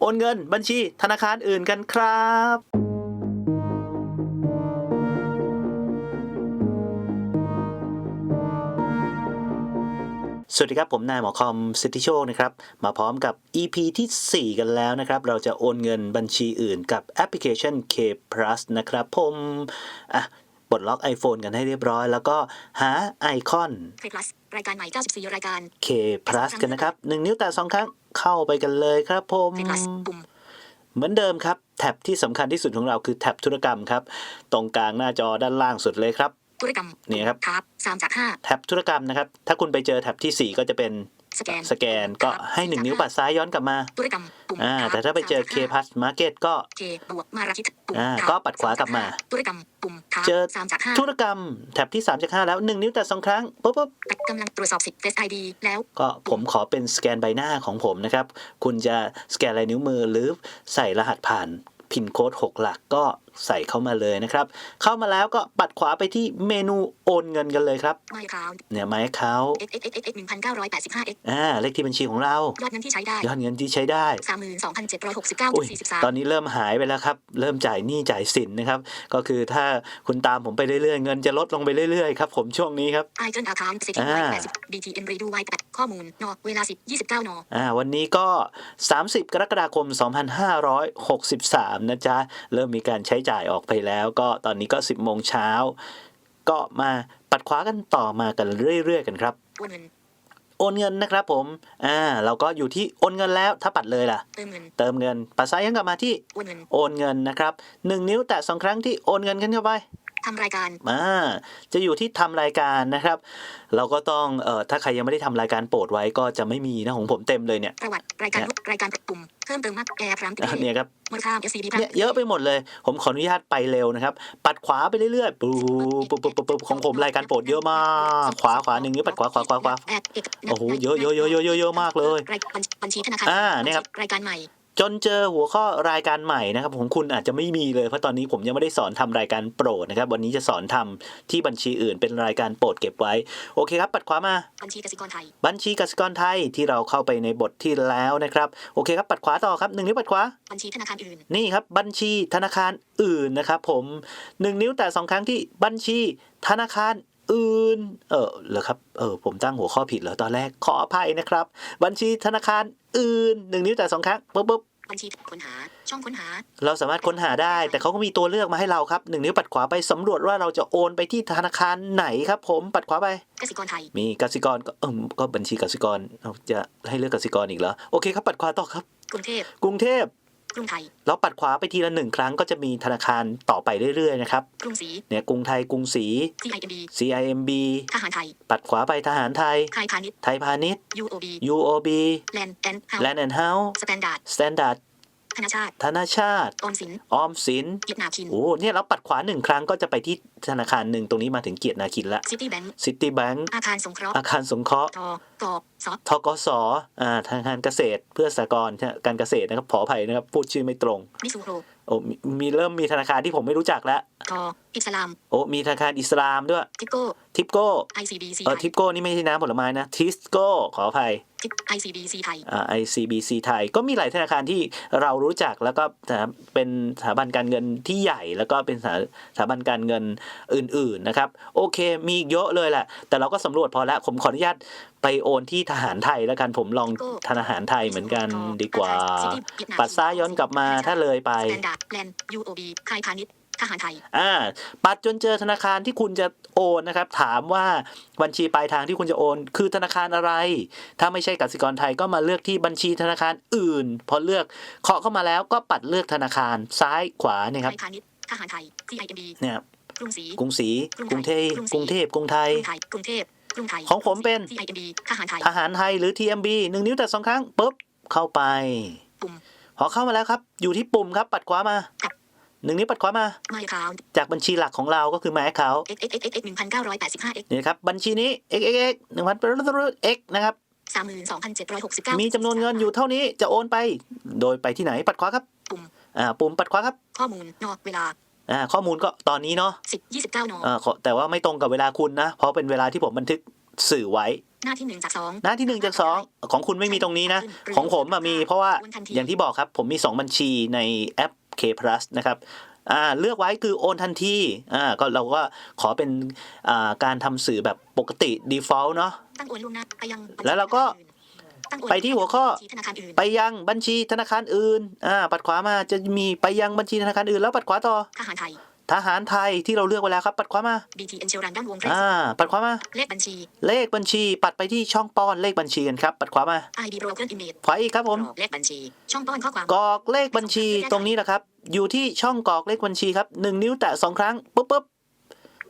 โอนเงินบัญชีธนาคารอื่นกันครับสวัสดีครับ ผมนายหมอคอมสิทธิโชคนะครับ มาพร้อมกับ EP ที่ 4 กันแล้วนะครับ เราจะโอนเงินบัญชีอื่นกับแอปพลิเคชัน K Plus นะครับผมอะปลดล็อก iPhone กันให้เรียบร้อย แล้วก็หาไอคอนเคพลัสรายการใหม่ 94 รายการ K Plus กันนะครับ 1 นิ้วแต่2ครั้ง เข้าไปกันเลยครับผมเคพลัสปุ่มเหมือนเดิมครับ แท็บที่สำคัญที่สุดของเราคือแท็บธุรกรรมครับ ตรงกลางหน้าจอด้านล่างสุดเลยครับธุรกรรมนี่ครับทับ3จากแท็บธุรกรรมนะครับ ถ้าคุณไปเจอแท็บทีสี่4 ก็จะเป็น5 สแกนสแกนก็ให้ 1 นิ้วปัดซ้ายย้อนกลับมาธุรกรรมปุ่มอ่าทับแต่ถ้าไปเจอ K 3 Plus Market ก็ K บวกมาราคิดปุ่มอ่าทับก็ปัดขวากลับมาธุรกรรมปุ่มทับเจอ3จากธุรกรรมแท็บที่ 3 จาก 5 แล้ว 1 นิ้วแต่2ครั้งปุ๊บปุ๊บ5กำลังตรวจสอบสิทธิ์ Face ID แล้วก็ผมขอเป็นสแกนใบหน้าของผมนะครับ คุณจะสแกนลายนิ้วมือหรือใส่รหัสผ่านพินโค้ด6หลักก็ ใส่เข้ามาเลยนะครับ เข้ามาแล้วก็ปัดขวาไปที่เมนูโอนเงินกันเลยครับไม่คราวเนี่ยไม้เขา x x x x x 1985 x อ่าเลขที่บัญชีของเรายอดเงินที่ใช้ได้ยอดเงินที่ใช้ได้32,769อุ้ยตอนนี้เริ่มหายไปแล้วครับ เริ่มจ่ายหนี้จ่ายสินนะครับ ก็คือถ้าคุณตามผมไปเรื่อยๆ เงินจะลดลงไปเรื่อยๆครับผมช่วงนี้ครับไอเจนอาคาวน์สิทธิ์อ่า80 BTN Redo Y 8ข้อมูลนเวลา10 29นอ่าวันนี้ก็30กรกฎาคม2563นะจ๊ะเริ่มมีการใช้จ่ายออกไปแล้ว ก็ตอนนี้ก็ 10โมงเช้า ก็มาปัดขวากันต่อมากันเรื่อยๆกันครับ โอนเงินโอนเงินนะครับผม อ่า เราก็อยู่ที่โอนเงินแล้ว ถ้าปัดเลยล่ะ เติมเงินเติมเงินปัดซ้ายยังกลับมาที่โอนเงินโอนเงินนะครับหนึ่งนิ้วแตะสองครั้งที่โอนเงินกันเข้าไป ทำรายการอ่าจะอยู่ที่ทำรายการนะครับ เราก็ต้องเอ่อถ้าใครยังไม่ได้ทำรายการโปรดไว้ก็จะไม่มีนะของผมเต็มเลยเนี่ยประวัติรายการรูปรายการปุ่มเพิ่มเติมมากแอร์พร้อมติดอะเนี่ยครับมูลค่า SCB เนี่ยเยอะไปหมดเลย ผมขออนุญาตไปเร็วนะครับ ปัดขวาไปเรื่อยๆปุ๊บปุ๊บปุ๊บปุ๊บปุ๊บของผมรายการโปรดเยอะมาก ขวาขวาหนึ่งนิ้วปัดขวาขวาขวาขวาโอ้โหเยอะเยอะเยอะเยอะเยอะเยอะมากเลยรายบัญบัญชีธนาคารอ่าเนี่ยครับรายการใหม่ จนเจอหัวข้อรายการใหม่นะครับของคุณอาจจะไม่มีเลยเพราะตอนนี้ผมยังไม่ได้สอนทำรายการโปรดนะครับ วันนี้จะสอนทำที่บัญชีอื่นเป็นรายการโปรดเก็บไว้ โอเคครับ ปัดขวามา บัญชีกสิกรไทย บัญชีกสิกรไทยที่เราเข้าไปในบทที่แล้วนะครับ โอเคครับ ปัดขวาต่อครับหนึ่งนิ้วปัดขวา บัญชีธนาคารอื่น นี่ครับ บัญชีธนาคารอื่นนะครับผมหนึ่งนิ้วแต่สองครั้งที่บัญชีธนาคาร อื่น เออเหรอครับ เออ ผมตั้งหัวข้อผิดเหรอตอนแรก ขออภัยนะครับ บัญชีธนาคารอื่นหนึ่งนิ้วแต่สองครั้งปุ๊บปุ๊บบัญชีค้นหา ช่องค้นหา เราสามารถค้นหาได้ แต่เขาก็มีตัวเลือกมาให้เราครับหนึ่งนิ้วปัดขวาไปสำรวจว่าเราจะโอนไปที่ธนาคารไหนครับผมปัดขวาไปกสิกรไทย มีกสิกรก็เออก็บัญชีกสิกรเอาจะให้เลือกกสิกรอีกเหรอ โอเคครับปัดขวาต่อครับ กรุงเทพ กรุงเทพ กรุงไทยเราปัดขวาไปทีละหนึ่งครั้งก็จะมีธนาคารต่อไปเรื่อยๆนะครับกรุงศรีเนี่ยกรุงไทยกรุงศรี CIMB CIMB ทหารไทย ปัดขวาไปทหารไทย ไทยพาณิชย์ไทยพาณิชย์ UOB UOB Land and House Land and House สแตนดาร์ด Standard ธนาชาติธนาชาติออมสินออมสินเกียรตินาคินโอ้เนี่ยเราปัดขวาหนึ่งครั้งก็จะไปที่ธนาคารหนึ่งตรงนี้มาถึงเกียรตินาคินละซิตี้แบงก์ซิตี้แบงก์อาคารสงเคราะห์อาคารสงเคราะห์ทกสทกสอ่าธนาคารเกษตรเพื่อสหกรณ์การเกษตรนะครับขออภัยนะครับพูดชื่อไม่ตรงมิซูโฮโอ้มีมีเริ่มมีธนาคารที่ผมไม่รู้จักแล้วทออิสลามโอ้มีธนาคารอิสลามด้วยทิปโก้ทิปโก้ ICBC เออไททิยปโก้นี่ไม่ใช่น้ำผลไม้นะทิสโก้ขออภัยทิป ICBC ไทยอ่า ICBC ไทยก็มีหลายธนาคารที่เรารู้จักแล้วก็สถาเป็นสถาบันการเงินที่ใหญ่ แล้วก็เป็นสถาสถาบันการเงินอื่น ๆนะครับ โอเคมีอีกเยอะเลยแหละแต่เราก็สำรวจพอแล้วผมขออนุญาตไปโอนที่ทหารไทยแล้วกันผมลองทหารไทยเหมือนกันดีกว่า ปัดซ้ายย้อนกลับมาถ้าเลยไป สแตนดาร์ดแลนด์ UOB ไทยพาณิชย์ทหารไทย อ่า ปัดจนเจอธนาคารที่คุณจะโอนนะครับ ถามว่าบัญชีปลายทางที่คุณจะโอน คือธนาคารอะไร ถ้าไม่ใช่กสิกรไทยก็มาเลือกที่บัญชีธนาคารอื่น พอเลือกเคาะเข้ามาแล้วก็ปัดเลือกธนาคารซ้ายขวาเนี่ยไทครับยพาณิชย์ทหารไทย CIMB เนี่ยกรุงศรีกรุงศรีกรุงเทพกรุงเทพกรุงไทกยรุงไทยกรุงเทพกรุงไทยของผมเป็น CIMB ทหารไทยทหารไทยหรือ TMB หนึ่งนิ้วแต่สองครั้งปุ๊บเข้าไป ปุ่มพอเข้ามาแล้วครับ อยู่ที่ปุ่มครับปัดขวามา หนึ่งนิ้วปัดขวามา My account จากบัญชีหลักของเราก็คือแม่เขา x x x x หนึ่งพันเก้าร้อยแปดสิบห้า x นี่ครับบัญชีนี้ x x x หนึ่งพัน x นะครับสามหมื่นสองพันเจ็ดร้อยหกสิบเก้ามีจำนวนเงินอยู่เท่านี้จะโอนไป โดยไปที่ไหนปัดขวาครับ ปุ่มอ่าปุ่มปัดขวาครับ ข้อมูลนอกเวลาอ่าข้อมูลก็ตอนนี้เนาะสิบยี่สิบเก้านอ่าขอแต่ว่าไม่ตรงกับเวลาคุณนะ เพราะเป็นเวลาที่ผมบันทึกสื่อไว้ หน้าที่หนึ่งจากสองหน้าที่หนึ่งจากสองของคุณไม่มีตรงนี้นะ ของผมอะมีเพราะว่าอย่างที่บอกครับผมมี2บัญชีในแอป K Plus นะครับอ่าเลือกไว้คือโอนทันทีอ่าก็เราก็ขอเป็นอ่าการทำสื่อแบบปกติ default เนาะตั้งโอนล่วงหน้าไปยังแล้วเราก็ตั้งโอนไปที่หัวข้อบัญชีธนาคารอื่นไปยังบัญชีธนาคารอื่นอ่าปัดขวามาจะมีไปยังบัญชีธนาคารอื่นแล้วปัดขวาต่อทหารไทย ทหารไทยที่เราเลือกไว้แล้วครับ ปัดขวามา BT i n s u r a n c e ด้านวงเล็บอ่าปัดขวามา เลขบัญชี เลขบัญชี ปัดไปที่ช่องป้อนเลขบัญชีกันครับ ปัดขวามา ID broker image ขวาอีกครับผมกรอกเลขบัญชี ช่องป้อนข้อความกรอกเลขบัญชีตรงนี้แหละครับ อยู่ที่ช่องกรอกเลขบัญชีครับหนึ่งนิ้วแตะสองครั้งปุ๊บปุ๊บ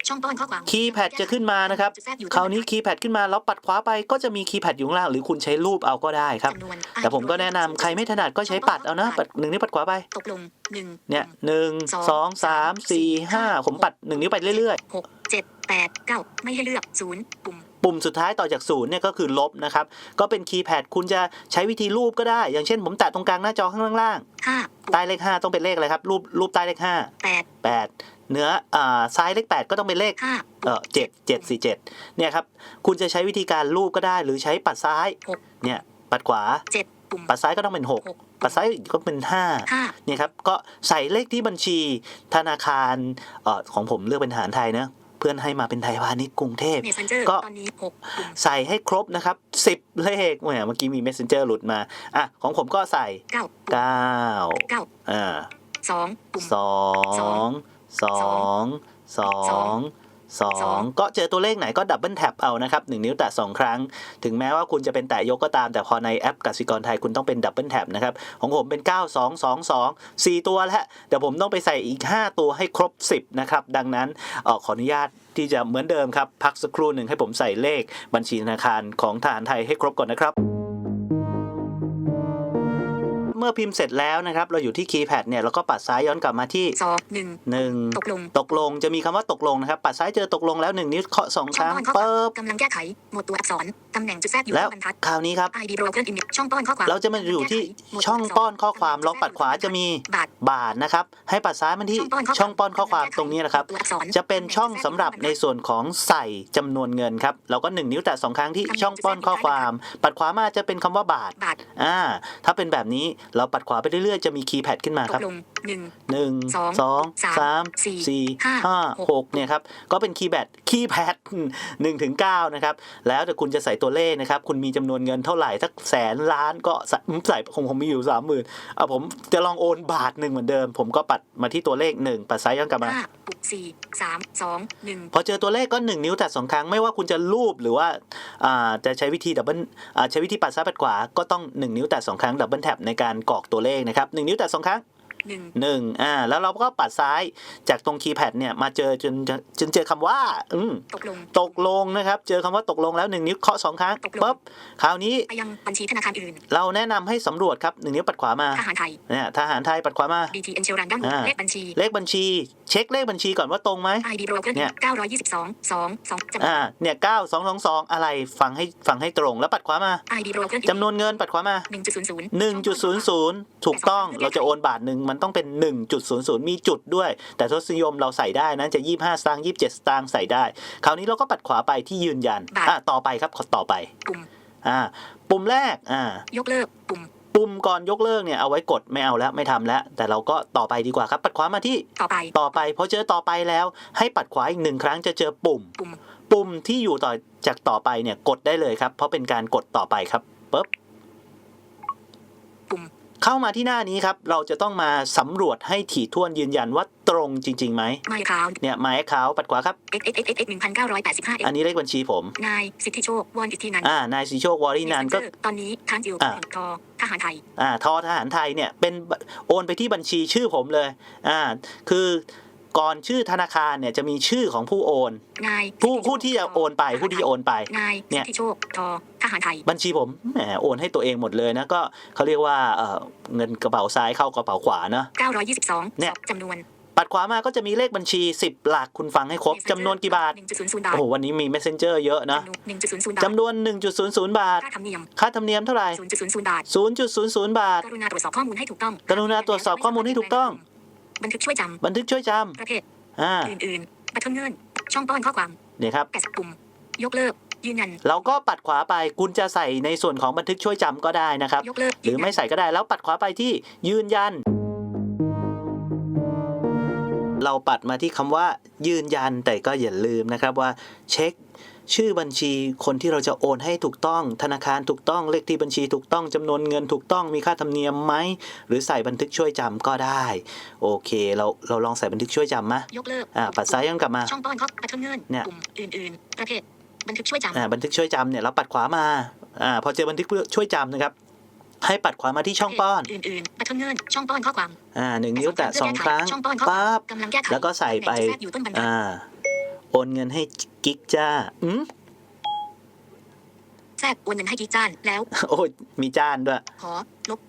ช่องป้อนข้อความคีย์แพดจะขึ้นมานะครับจุดแทรกอยู่คราวนี้คีย์แพดขึ้นมาแล้วปัดขวาไปก็จะมีคีย์แพดอยู่ข้างล่างหรือคุณใช้รูปเอาก็ได้ครับจำนวนแต่ผมก็แนะนำใครไม่ถนัดก็ใช้ปัดเอานะปัดหนึ่งนิ้วปัดขวาไปตกลงหนึ่งเนี่ยหนึ่งสองสามสี่ห้าผมปัดหนึ่งนิ้วไปเรื่อยหกเจ็ดแปดเก้าไม่ให้เลือกศูนย์ปุ่มๆ ปุ่มสุดท้ายต่อจากศูนย์เนี่ยก็คือลบนะครับ ก็เป็นคีย์แพดคุณจะใช้วิธีรูปก็ได้ อย่างเช่น ผมแตะตรงกลางหน้าจอข้างล่างห้าๆใต้เลขห้าต้องเป็นเลขอะไรครับ รูปรูปใต้เลขห้าแปดแปดเนื้ออ่าซ้ายเลขแปดก็ต้องเป็นเลขห้าเออเจ็ดเจ็ดสี่เจ็ดเนี่ยครับ คุณจะใช้วิธีการรูปก็ได้ หรือใช้ปัดซ้ายหกเนี่ยปัดขวาเจ็ดปุ่มปัดซ้ายก็ต้องเป็นหกหกปัดซ้ายก็เป็นห้าห้าเนี่ยครับ ก็ใส่เลขที่บัญชีธนาคารเอ่อของผมเลือกเป็นทหารไทยนะ เพื่อนให้มาเป็นไทยพาณิชย์กรุงเทพเมสเซนเจอร์ก็ตอนนี้หกปุ่มใส่ให้ครบนะครับสิบเลขแหมเมื่อกี้มี messenger หลุดมาอะของผมก็ใส่เก้าเก้าเก้าอ่าสองปุ่มสองสองสอง สองก็เจอตัวเลขไหนก็ดับเบิลแท็บเอานะครับหนึ่งนิ้วแตะสองครั้ง ถึงแม้ว่าคุณจะเป็นแตะยกก็ตาม แต่พอในแอปกสิกรไทยคุณต้องเป็นดับเบิลแท็บนะครับ ของผมเป็น 9 2 2 2 4 ตัวแล้วเดี๋ยวผมต้องไปใส่อีก 5 ตัวให้ครบ 10 นะครับ ดังนั้นเออขออนุญาตที่จะเหมือนเดิมครับ พักสักครู่หนึ่งให้ผมใส่เลขบัญชีธนาคารของทหารไทยให้ครบก่อนนะครับ เมื่อพิมพ์เสร็จแล้วนะครับ เราอยู่ที่คีย์แพดเนี่ยเราก็ปัดซ้ายย้อนกลับมาที่สองหนึ่งหนึ่งตกลงตกลงจะมีคำว่าตกลงนะครับ ปัดซ้ายเจอตกลงแล้วหนึ่งนิ้วเคาะสองคช่องรั้งป้อนข้อควาเปิมบกำลังแก้ไขหมวดตัวอักษรตำแหน่งจุดแทรกอยู่แล้วบรรทัดคราวนี้ครับ ID broker image ช่องป้อนข้อความเราจะมาอยู่ที่ช่องป้อนข้อความล็อกปัดขวาจะมีบาทบาทนะครับ ให้ปัดซ้ายมันที่ช่องป้อนข้อความตรงนี้นะครับตัวอักษรจะเป็นช่องสำหรับในส่วนของใส่จำนวนเงินครับเราก็หนึ่งนิ้วแตะสองครั้งที่ช่องป้อนข้อความ ปัดขวามาจะเป็นคำว่าบาทบาทอ่าถ้าเป็นแบบนี้เราปัดขวาไปเรื่อยๆจะมีคีย์แพดขึ้นมาครับหนึ่งหนึ่งสองสองสามสามสี่สี่ห้าห้าหกหกเนี่ยครับก็เป็นคีย์แพดคีย์แพดหนึ่งถึงเก้านะครับแล้วแต่คุณจะใส่ตัวเลขนะครับ คุณมีจำนวนเงินเท่าไหร่สักแสนล้านก็ใส่ใส่ของผมมีอยู่สามหมื่นเอาผมจะลองโอนบาทหนึ่งเหมือนเดิม ผมก็ปัดมาที่ตัวเลขหนึ่งปัดซ้ายย้อนกลับมาห้าปุกสี่สามสองหนึ่งพอเจอตัวเลขก็1นิ้วแตะสองครั้งไม่ว่าคุณจะรูปหรือว่าอ่าจะใช้วิธีดับเบิลอ่าใช้วิธีปัดซ้ายปัดขวาก็ต้อง1นิ้วแตะสองครั้งดับเบิลแท็บในการกรอกตัวเลขนะครับ1นิ้วแตะสองครั้ง หนึ่ง1อ่า แล้วเราก็ปัดซ้ายจากตรงคีย์แพดเนี่ยมาเจอจนจนเจอคำว่า อืมตกลง ตกลงนะครับ เจอคำว่าตกลงแล้ว1นิ้วเคาะสองครั้งตกลงปุ๊บคราวนี้ไปยังบัญชีธนาคารอื่น เราแนะนำให้สำรวจครับ1นิ้วปัดขวามาทหารไทยเนี่ยทหารไทยปัดขวามา BT i n s u r a n c e ด้านบนอ่าเลขบัญชี เลขบัญชี เช็คเลขบัญชีก่อนว่าตรงไหม ID broker เนี่ยเก้าร้อยยี่สิบสองสองสองจำนวนอ่าเนี่ยเก้าสองสองสองอะไรฟังให้ฟังให้ตรงแล้วปัดขวามา ID broker จำนวนเงินปัดขวามาหนึ่งจุดศูนย์ศูนย์1.00ถูกต้องเราจะโอนบาทหนึ่งมันต้องเป็น 1.00 มีจุดด้วย แต่ทศนิยมเราใส่ได้นะจะ 25 สตางค์27 สตางค์ใส่ได้ คราวนี้เราก็ปัดขวาไปที่ยืนยันอะต่อไปครับขอต่อไปปุ่มอ่าปุ่มแรกอ่ายกเลิกปุ่มปุ่มก่อนยกเลิกเนี่ยเอาไว้กดไม่เอาแล้วไม่ทำแล้ว แต่เราก็ต่อไปดีกว่าครับ ปัดขวามาที่ต่อไปต่อไปพอเจอต่อไปแล้ว ให้ปัดขวาอีกหนึ่งครั้งจะเจอปุ่ม ปุ่มปุ่มที่อยู่ต่อจากต่อไปเนี่ยกดได้เลยครับ เพราะเป็นการกดต่อไปครับปึ๊บปุ่ม เข้ามาที่หน้านี้ครับ เราจะต้องมาสำรวจให้ถี่ถ้วนยืนยันว่าตรงจริงๆไหม My account เนี่ยหมายขาวปัดขวาครับ x x x x x หนึ่งพันเก้าร้อยแปดสิบห้าอันนี้เลขบัญชีผม นายสิทธิโชควอนอิทธินันท์อ่านายสีโชควอรินันท์ก็ตอนนี้ทานจิวอ่าทอทหารไทยอ่าทอทหารไทยเนี่ยเป็นโอนไปที่บัญชีชื่อผมเลยอ่าคือก่อนชื่อธนาคารเนี่ยจะมีชื่อของผู้โอนนายผู้ผู้ที่จะโอนไปผู้ที่จะโอนไปนายเนี่สิย ทธิโชคทอทหารไทย บัญชีผมแหมโอนให้ตัวเองหมดเลยนะก็เขาเรียกว่าเอ่อเงินกระเป๋าซ้ายเข้ากระเป๋าขวาเนอะเก้าร้อยยี่สิบสองเนี่ยจำนวนปัดขวามาก็จะมีเลขบัญชี 10 หลักคุณฟังให้ครบจำนวนกี่บาทหนึ่งจุดศูนย์ศูนย์บาทโอ้โห วันนี้มี messenger เยอะนะหนึ่งจุดศูนย์ศูนย์บาทจำนวน 1.00 บาท ค่าธรรมเนียมค่าธรรมเนียมเท่าไหร่ศูนย์จุดศูนย์ศูนย์บาท 0.00 บาท กรุณาตรวจสอบข้อมูลให้ถูกต้อง กรุณาตรวจสอบข้อมูลให้ถูกต้อง บันทึกช่วยจบันทึกช่วยจำประเภทำอ่าอื่นๆบัตรเงิน ช่องป้อนข้อความเนี่ยครับแปดปุ่มยกเลิก ยืนยันเราก็ปัดขวาไปคุณจะใส่ในส่วนของบันทึกช่วยจำก็ได้นะครับยกเลิกหรือไม่ใส่ก็ได้แล้วปัดขวาไปที่ยืนยัน เราปัดมาที่คำว่า ยืนยันแต่ก็อย่าลืมนะครับว่าเช็คชื่อบัญชีคนที่เราจะโอนให้ถูกต้อง ธนาคารถูกต้องเลขที่บัญชีถูกต้องจำนวนเงินถูกต้องมีค่าธรรมเนียมไหมหรือใส่บันทึกช่วยจำก็ได้ โอเคเราเราลองใส่บันทึกช่วยจำมะยกเลิกอ่าปัดซ้ายย้อนกลับมาช่องป้อนข้อปัดเทิงเงินเนี่ยปุ่มอื่นๆประเภท บันทึกช่วยจำอ่าบันทึกช่วยจำเนี่ยเราปัดขวามาอ่าพอเจอบันทึกช่วยจำนะครับ ให้ปัดขวามาที่ช่องป้อนอื่นๆปัดเทิงเงินช่องป้อนข้อความอ่าหนึ่งนิ้วแตะสองครั้งช่องป้อนข้อความปั๊บกำลังแก้ไขแล้วก็ใส่ไปตำแหน่งที่แทรกอยู่ต้นบรรทัดอ่าโอนเงินให้กิ๊กจ้าอืมแทรกโอนเงินให้กิ๊กจ้านแล้ว โอ้ยมีจ้านด้วยขอลบ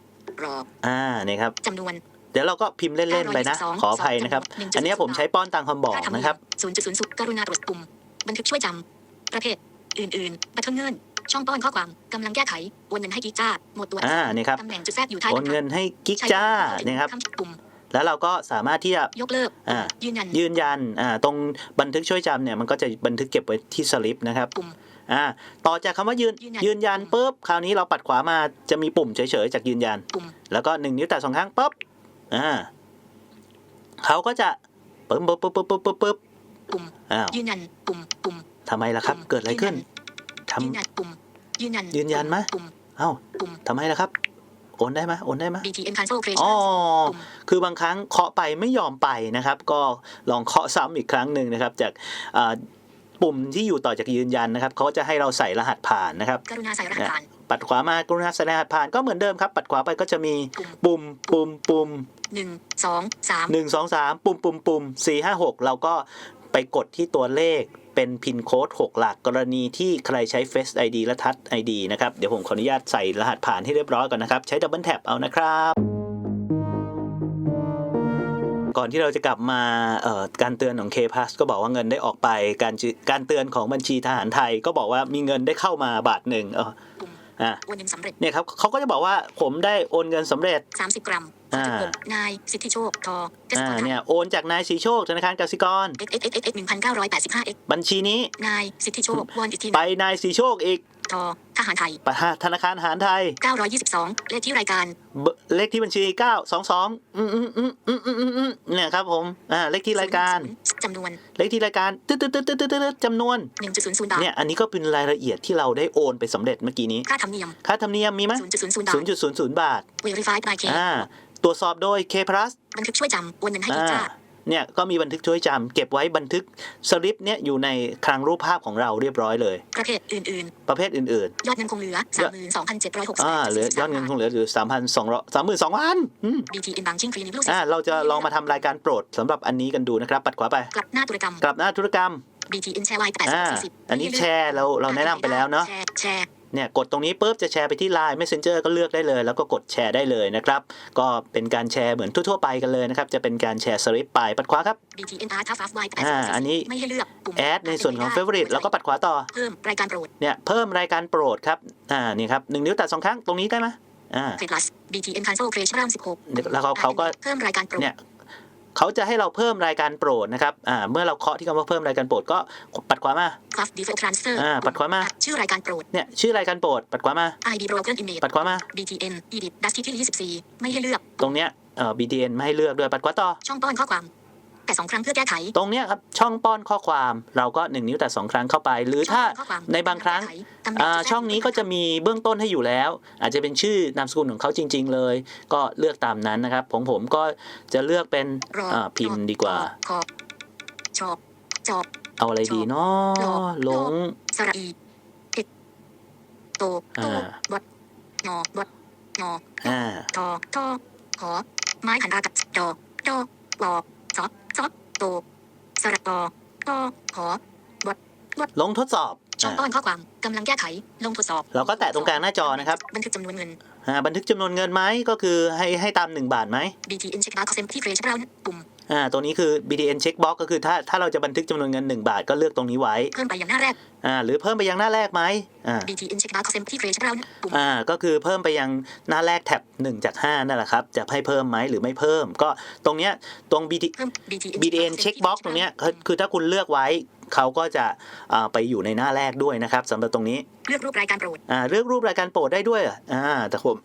รออ่านี่ครับจำนวนเดี๋ยวเราก็พิมพ์เล่นๆไปนะ922ขออภัยนะครับจำนวน1.0อันเนี้ยผมใช้ป้อนตามคำบอกค่าธรรมเนีนะยครับมศูนย์จุดศูนย์ศูนย์กรุณาตรวจปุ่มบันทึกช่วยจำ ประเภท อื่นๆปัดเทิงเงิน ช่องป้อนข้อความกำลังแก้ไขโอนเงินให้กิ๊กจ้า หมดตัวอักษอ่ารนี่ครับตำแหน่งจุดแทรกอยู่ท้ายโอนเงินให้กิ๊กใช้จ้าคำเนี่ยครับำปุ่มแล้วเราก็สามารถที่จะยกเลิกอ่ายืนยันยืนยันอ่าตรงบันทึกช่วยจำเนี่ยมันก็จะบันทึกเก็บไว้ที่สลิปนะครับปุ่มอ่าต่อจากคำว่ายืนยืนยันยืนยันปุ๊บคราวนี้เราปัดขวามาจะมีปุ่มเฉยๆจากยืนยันปุ่มแล้วก็หนึ่งนิ้วแตะสองครั้งปุ๊บอ่าเขาก็จะปึ๊บปึ๊บปึ๊บปึ๊บปึ๊บปึ๊บปึ๊บปุ่มอ้าวยืนยันปุ่มปุ่ม ทำไมล่ะครับปุ่มเกิดอะไรขึ้นทำยืนยันปุ่มยืนยันยืนยันไหมปุ่มเอ้าปุ่มทำไมล่ะครับ โอนได้ไหมโอนได้ไหม BTN cancel operation อ๋อปุ่มคือบางครั้งเคาะไปไม่ยอมไปนะครับ ก็ลองเคาะซ้ำอีกครั้งหนึ่งนะครับ จากอ่าปุ่มที่อยู่ต่อจากยืนยันนะครับเขาจะให้เราใส่รหัสผ่านนะครับกรุณาใส่รหัสผ่านปัดขวามากรุณาใส่รหัสผ่านก็เหมือนเดิมครับ ปัดขวาไปก็จะมีปุ่มปุ่มปุ่มหนึ่งสองสามหนึ่งสองสามปุ่มปุ่มปุ่มสี่ห้าหกเราก็ไปกดที่ตัวเลข เป็นพินโค้ด6 หลักกรณีที่ใครใช้ Face ID และ Touch ID นะครับ เดี๋ยวผมขออนุญาตใส่รหัสผ่านให้เรียบร้อยก่อนนะครับ ใช้ดับเบิลแท็บเอานะครับก่อนที่เราจะกลับมาการเตือนของ K p a s ก็บอกว่าเงินได้ออกไป การการเตือนของบัญชีทหารไทยก็บอกว่ามีเงินได้เข้ามาบาทหนึ่งเออปุ่มอะโอนเงินสำเร็จเนี่ยครับเขาก็จะบอกว่าผมได้โอนเงินสำเร็จสามสิบกรัมอ่าหกนายสิทธิโชคทอเกษอ่าตรไทเนี่ยโอนจากนายสีโชคธนาคารกสิกรเอ็กเอ็กเอ็กเอ็กหนึ่งพันเก้าร้อยแปดสิบห้าเอ็กบัญชีนี้นายสิทธิโชควอนอีกทีไปนายสีโชคอีก ทอทหารไทยปะฮะธนาคารอาหารไทยเก้าร้อยยี่สิบสองเลขที่รายการเบอร์เลขที่บัญชี 922อืมอืมอืมอืมอืมอืมอืมเนี่ยครับผมอ่าเลขที่รายการ จำนวน เลขที่รายการตึ๊ดตึ๊ดตึ๊ดตึ๊ดตึ๊ดตึ๊ดจำนวนหนึ่งจุดศูนย์ศูนย์บาทเนี่ยอันนี้ก็เป็นรายละเอียดที่เราได้โอนไปสำเร็จเมื่อกี้นี้ ค่าธรรมเนียม ค่าธรรมเนียมมีไหมศูนย์จุดศูนย์ศูนย์บาท 0.00 บาท Verified by K อ่าตรวจสอบโดย K plus บันทึกช่วยจำโอนเงินให้อ่ากิ๊กจ้า เนี่ยก็มีบันทึกช่วยจำเก็บไว้บันทึกสลิปเนี่ยอยู่ในคลังรูปภาพของเราเรียบร้อยเลย ประเภทอื่นประเภทอื่นๆ ยอดเงินคงเหลือสามหมื่นสองพันเจ็ดร้อยหกๆสิบอ่าเหลือยอดเงินคงเหลืออยู่3,200 32,000อืม BTN Banking Free Level อ่าเราจะลองมาทำรายการโปรดสำหรับอันนี้กันดูนะครับปัดขวาไป กลับหน้าธุรกรรมกลับหน้าธุรกรรม BTN แชร์ไลน์แปดสิบอ่าสี่สิบอันนี้แชร์เราเราแนะนำไปแล้วเนาะแชร์แชร์ เนี่ยกดตรงนี้ปุ๊บจะแชร์ไปที่ Line Messenger ก็เลือกได้เลย แล้วก็กดแชร์ได้เลยนะครับ ก็เป็นการแชร์เหมือนทั่วๆไปกันเลยนะครับ จะเป็นการแชร์สลิปไปปัดขวาครับ BTN R ทับฟัฟไลน์แปดอ่าสิบอันนี้ไม่ให้เลือกปุ่มแอดในส่วนของ Favorite แล้วก็ปัดขวาต่อเพิ่มรายการโปรดเนี่ยเพิ่มรายการโปรดครับอ่านี่ครับหนึ่งนิ้วแตัดสองครั้งตรงนี้ได้ไหมอ่าเฟดลัส BTN Cancel Operation ร่างสิบหกแล้วเขาเขาก็เพิ่มรายการโปรดเนี่ย เขาจะให้เราเพิ่มรายการโปรดนะครับอ่าเมื่อเราเคาะที่คำว่าเพิ่มรายการโปรดก็ปัดขวามา Class Default Transfer อ่าปัดขวามา ชื่อรายการโปรด เนี่ยชื่อรายการโปรด ปัดขวามา ID Broken Image ปัดขวามา BTN Edit Dash ที่ยี่สิบสี่ไม่ให้เลือก ตรงเนี้ยเอ่อ BTN ไม่ให้เลือกด้วยปัดขวาต่อ ช่องป้อนข้อความ แต่สองครั้งเพื่อแก้ไข ตรงเนี้ยครับช่องป้อนข้อความเราก็หนึ่งนิ้วแต่สองครั้งเข้าไป หรือถ้าช่งป้นข้อความในบางครั้งตำแหน่อ่าจุดแทรกช่องนี้ก็จะมีเบื้องต้นให้อยู่แล้ว อาจจะเป็นชื่อนามสกุลของเขาจริง ๆ เลย ก็เลือกตามนั้นนะครับของผมก็จะเลือกเป็นรออ่าพิมพ์ดีกว่าขอบชอบจอบเอาอะไรดีเนาะหลอกหลงสระอีเอกโตโตอ่าวัดงอวัดงออ่าทอทอขอไม้หันอากับดอดอวอซอซอ โตสระตอตอขอลงทดสอบช่องอ่าป้อนข้อความกำลังแก้ไข ลงทดสอบ เราก็แตะตรงกลางหน้าจอนะครับ บันทึกจำนวนเงินอ่าบันทึกจำนวนเงินไหมก็คือให้ให้ตาม1บาทไหม BTN เช็คบาร์คอเซมที่เฟรชเราปุ่ม อ่าตัวนี้คือ BTN check box ก็คือถ้าถ้าเราจะบันทึกจำนวนเงิน 1 บาทก็เลือกตรงนี้ไว้เพิ่มไปอย่างหน้าแรกอ่าหรือเพิ่มไปยังหน้าแรกไหมอ่า BTN เช็คบาร์คอเซมที่เฟรชเราปุ่มอ่าก็คือเพิ่มไปยังหน้าแรกแท็บ1จาก5นั่นแหละครับจะให้เพิ่มไหมหรือไม่เพิ่ม ก็ตรงเนี้ยตรง BT เพิ่ม BTN BTN check box ตรงเนี้ยคือคือถ้าคุณเลือกไว้ เขาก็จะอ่าไปอยู่ในหน้าแรกด้วยนะครับสำหรับตรงนี้เลือกรูปรายการโปรดอ่าเลือกรูปรายการโปรดได้ด้วยเหรออ่าแต่ผม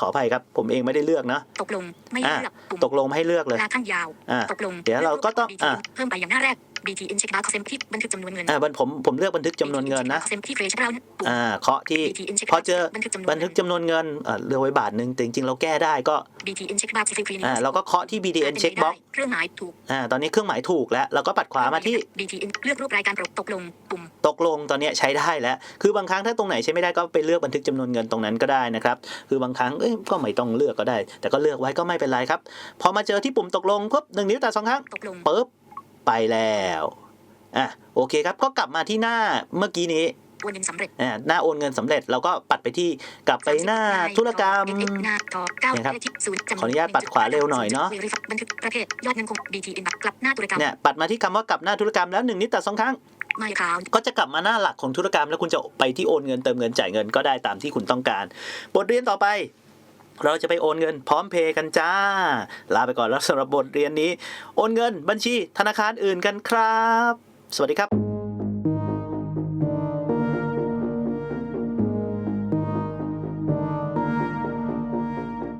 ขออภัยครับ ผมเองไม่ได้เลือกนะตกลงไม่ให้อะเลือกปุ่มตกลงไม่ให้เลือกเลยราข้างยาวอ่าตกลงเดี๋ยวเราก็ต้อง BT อะเพิ่มไปอย่างหน้าแรก BT in check box เซมที่บันทึกจำนวนเงินอ่าบันผมผมเลือกบันทึกจำนวนเงินนะเซมที่เฟรชเราปุ่มอ่าเคาะที่ BT in check พอเจอบันทึกจำนวนบันทึกจำนวนเงินอ่าเลือกไว้บาทหนึ่งแต่จริงๆเราแก้ได้ก็ BT in check box ฟรีๆอ่าเราก็เคาะที่ BDN check box เครื่องหมายถูกอ่าตอนนี้เครื่องหมายถูกแล้วเราก็ปัดขวามาที่ BT in เลือกรูปรายการโปรดตกลงปุ่มตกลงตอนเนี้ยใช้ได้แล้วคือบางครั้งถ้าตรงไหนใช้ไม่ได้ก็ไปเลือกบันทึกจำนวนเงินตรงนั้นก็ได้นะครับคือบางครั้งเอ้ยก็ไม่ต้องเลือกก็ได้ แต่ก็เลือกไว้ก็ไม่เป็นไรครับ พอมาเจอที่ปุ่มตกลงปุ๊บหนึ่งนิ้วแต่สองครั้งตกลงปุ๊บ ไปแล้วอะโอเคครับก็กลับมาที่หน้าเมื่อกี้นี้โอนเงินสำเร็จอ่าหน้าโอนเงินสำเร็จเราก็ปัดไปที่กลับไปหน้าธุรกรรมหน้าทอเก้าเนี่ยครับเลขที่ศูนย์จำวขออนุญาตปัดขวาเร็วหน่อยเนอะบันทึกประเภทยอดเงินคง BT in กลับหน้าธุรกรรมเนี่ยปัดมาที่คำว่ากลับหน้าธุรกรรมแล้วหนึ่งนิ้วแต่สองครั้งไม่ข่าวก็จะกลับมาหน้าหลักของธุรกรรม แล้วคุณจะไปที่โอนเงินเติมเงินจ่ายเงินก็ได้ตามที่คุณต้องการ บทเรียนต่อไป เราจะไปโอนเงินพร้อมเพย์กันจ้า ลาไปก่อนแล้วสำหรับบทเรียนนี้ โอนเงินบัญชีธนาคารอื่นกันครับ สวัสดีครับ